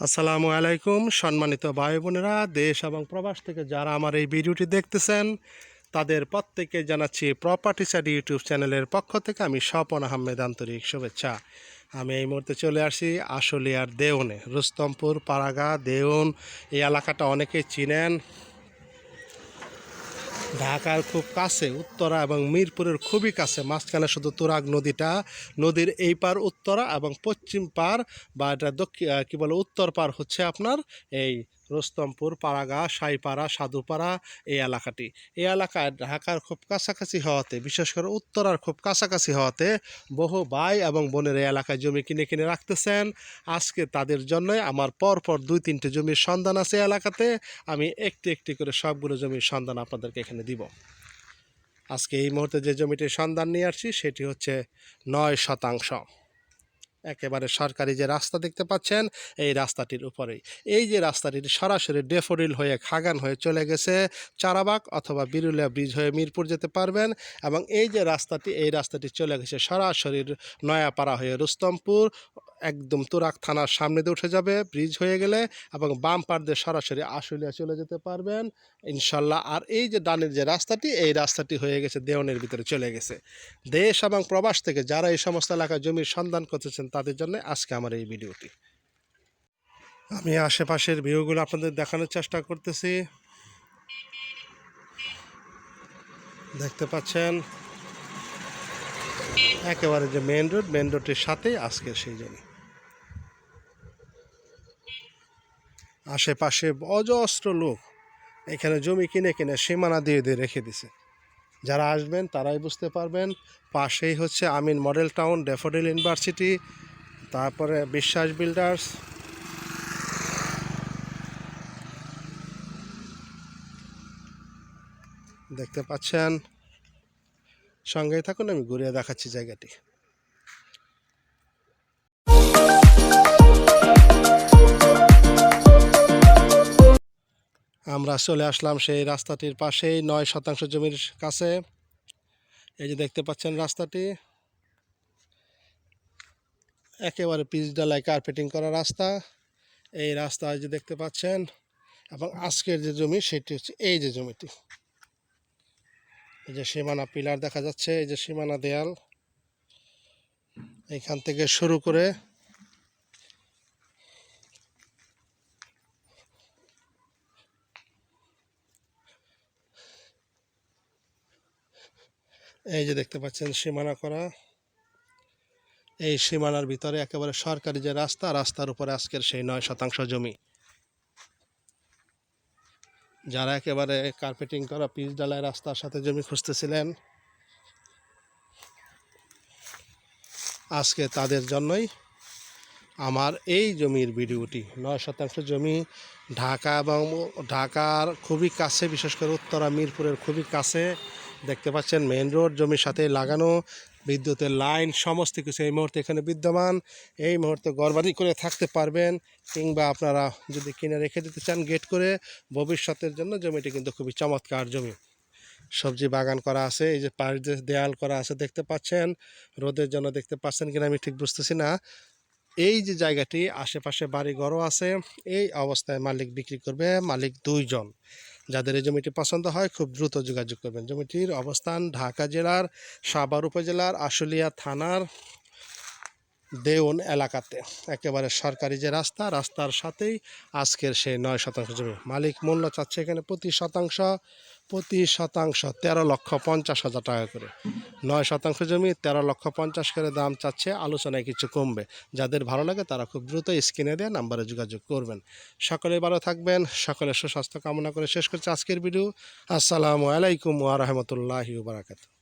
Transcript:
আসসালামু আলাইকুম, সম্মানিত ভাই বোনেরা দেশ এবং প্রবাস থেকে যারা আমার এই ভিডিওটি দেখতেছেন, তাদের প্রত্যেককে জানাচ্ছি প্রপার্টি সাইড ইউটিউব চ্যানেলের পক্ষ থেকে আমি স্বপন আহমেদ আন্তরিক শুভেচ্ছা। আমি এই মুহূর্তে চলে আসি আশুলিয়ার দেওনে রুস্তমপুর পাড়াগা দেওন এই এলাকাটা অনেকেই চিনেন। ঢাকার খুব কাছে, উত্তরা এবং মিরপুরের খুবই কাছে, মাঝখানে শুধু তুরাগ নদীটা, নদীর এই পার উত্তরা এবং পশ্চিম পার বা এটা দক্ষিণ কী বলে, উত্তর পার হচ্ছে আপনার এই রোস্তমপুর, পাড়াগা, সাইপাড়া, সাধুপাড়া এই এলাকাটি। এই এলাকায় ঢাকার খুব কাছাকাছি হওয়াতে, বিশেষ করে উত্তরার খুব কাছাকাছি হওয়াতে বহু ভাই এবং বোনের এই এলাকায় জমি কিনে কিনে রাখতেছেন। আজকে তাদের জন্যই আমার পরপর দুই তিনটে জমির সন্ধান আছে এলাকাতে। আমি একটি একটি করে সবগুলো জমির সন্ধান আপনাদেরকে এখানে দিব। আজকে এই মুহূর্তে যে জমিটির সন্ধান নিয়ে আসছি, সেটি হচ্ছে নয় শতাংশ। একেবারে সরকারি যে রাস্তা দেখতে পাচ্ছেন, এই রাস্তাটির উপরেই। এই যে রাস্তাটি সরাসরি ডেফোরিল হয়ে খাগান হয়ে চলে গেছে চারাবাগ অথবা বিরুলিয়া ব্রিজ হয়ে মিরপুর যেতে পারবেন এবং এই যে রাস্তাটি, এই রাস্তাটি চলে গেছে সরাসরি নয়াপাড়া হয়ে রুস্তমপুর একদম তুরাক থানার সামনে দিয়ে উঠে যাবে ব্রিজ হয়ে গেলে এবং বাম পার দিয়ে সরাসরি আশুলিয়া চলে যেতে পারবেন। ইনশাল্লাহ, আর এই যে ডানের যে রাস্তাটি, এই রাস্তাটি হয়ে গেছে দেওয়ানের ভিতরে চলে গেছে। দেশ এবং প্রবাস থেকে যারা এই সমস্ত এলাকায় জমির সন্ধান করতেছেন, তাদের জন্য আজকে আমার এই ভিডিওটি। আমি আশেপাশের ভিউগুলো আপনাদের দেখানোর চেষ্টা করতেছি। দেখতে পাচ্ছেন, একেবারে যে মেন রোড মেন রোডটির সাথেই আজকের সেই জমি। আশেপাশে অজস্র লোক এখানে জমি কিনে কিনে সীমানা দিয়ে দিয়ে রেখে দিছে। যারা আসবেন তারাই বুঝতে পারবেন, পাশেই হচ্ছে Amin model town Daffodil university, তারপরে বিশ্বাস বিল্ডার্স। দেখতে পাচ্ছেন, সঙ্গেই থাকুন, আমি ঘুরিয়ে দেখাচ্ছি জায়গাটি। আমরা চলে আসলাম সেই রাস্তাটির পাশেই, নয় শতাংশ জমির কাছে। এই যে দেখতে পাচ্ছেন রাস্তাটি। একেবারে পিচ ডালায় কার্পেটিং করা রাস্তা। এই রাস্তা যে দেখতে পাচ্ছেন, এবং আজকের যে জমি সেটি হচ্ছে এই যে জমিটি। এই যে সীমানা পিলার দেখা যাচ্ছে, এই যে সীমানা দেয়াল। এইখান থেকে শুরু করে এই যে দেখতে পাচ্ছেন, সীমানা করা। এই সীমানার ভিতরে একেবারে সরকারি যে রাস্তা, রাস্তার উপরে আজকের সেই নয় শতাংশ জমি। যারা একেবারে কার্পেটিং করা, পিচ ডালাই রাস্তার সাথে জমি খুঁজতেছিলেন, আজকে তাদের জন্যই আমার এই জমির ভিডিওটি। নয় শতাংশ জমি ঢাকা এবং ঢাকার খুবই কাছে, বিশেষ করে উত্তরা, মিরপুরের খুবই কাছে। দেখতে পাচ্ছেন মেন রোড জমির সাথে লাগানো, বিদ্যুতের লাইন সমস্ত কিছু এই মুহূর্তে এখানে বিদ্যমান। এই মুহূর্তে গড়বাড়ি করে থাকতে পারবেন, কিংবা আপনারা যদি কিনে রেখে দিতে চান গেট করে, ভবিষ্যতের জন্য জমিটি কিন্তু খুবই চমৎকার জমি। সবজি বাগান করা আছে, এই যে পাশ দিয়ে দেয়াল করা আছে দেখতে পাচ্ছেন, রোদের জন্য দেখতে পাচ্ছেন কিনা আমি ঠিক বুঝতেছি না। এই যে জায়গাটি, আশেপাশে বাড়ি ঘরও আছে, এই অবস্থায় মালিক বিক্রি করবে মালিক দুইজন। যাদের এই জমিটি পছন্দ হয় খুব দ্রুত যোগাযোগ করবেন। জমিটির অবস্থান ঢাকা জেলার সাভার উপজেলার আশুলিয়া থানার দেওন এলাকাতে। একেবারে সরকারি যে রাস্তা, রাস্তার সাথেই আজকের সেই নয় শতাংশ জমি। মালিক মূল্য চাচ্ছে এখানে প্রতি শতাংশ প্রতি শতাংশ তেরো লক্ষ পঞ্চাশ হাজার টাকা করে। নয় শতাংশ জমি, তেরো লক্ষ পঞ্চাশ করে দাম চাচ্ছে। আলোচনায় কিছু কমবে। যাদের ভালো লাগে তারা খুব দ্রুত স্ক্রিনে দেওয়া নাম্বারে যোগাযোগ করবেন। সকলে ভালো থাকবেন, সকলে সুস্বাস্থ্য কামনা করে শেষ করছে আজকের ভিডিও। আসসালামু আলাইকুম ওয়া বারাকাতুহু।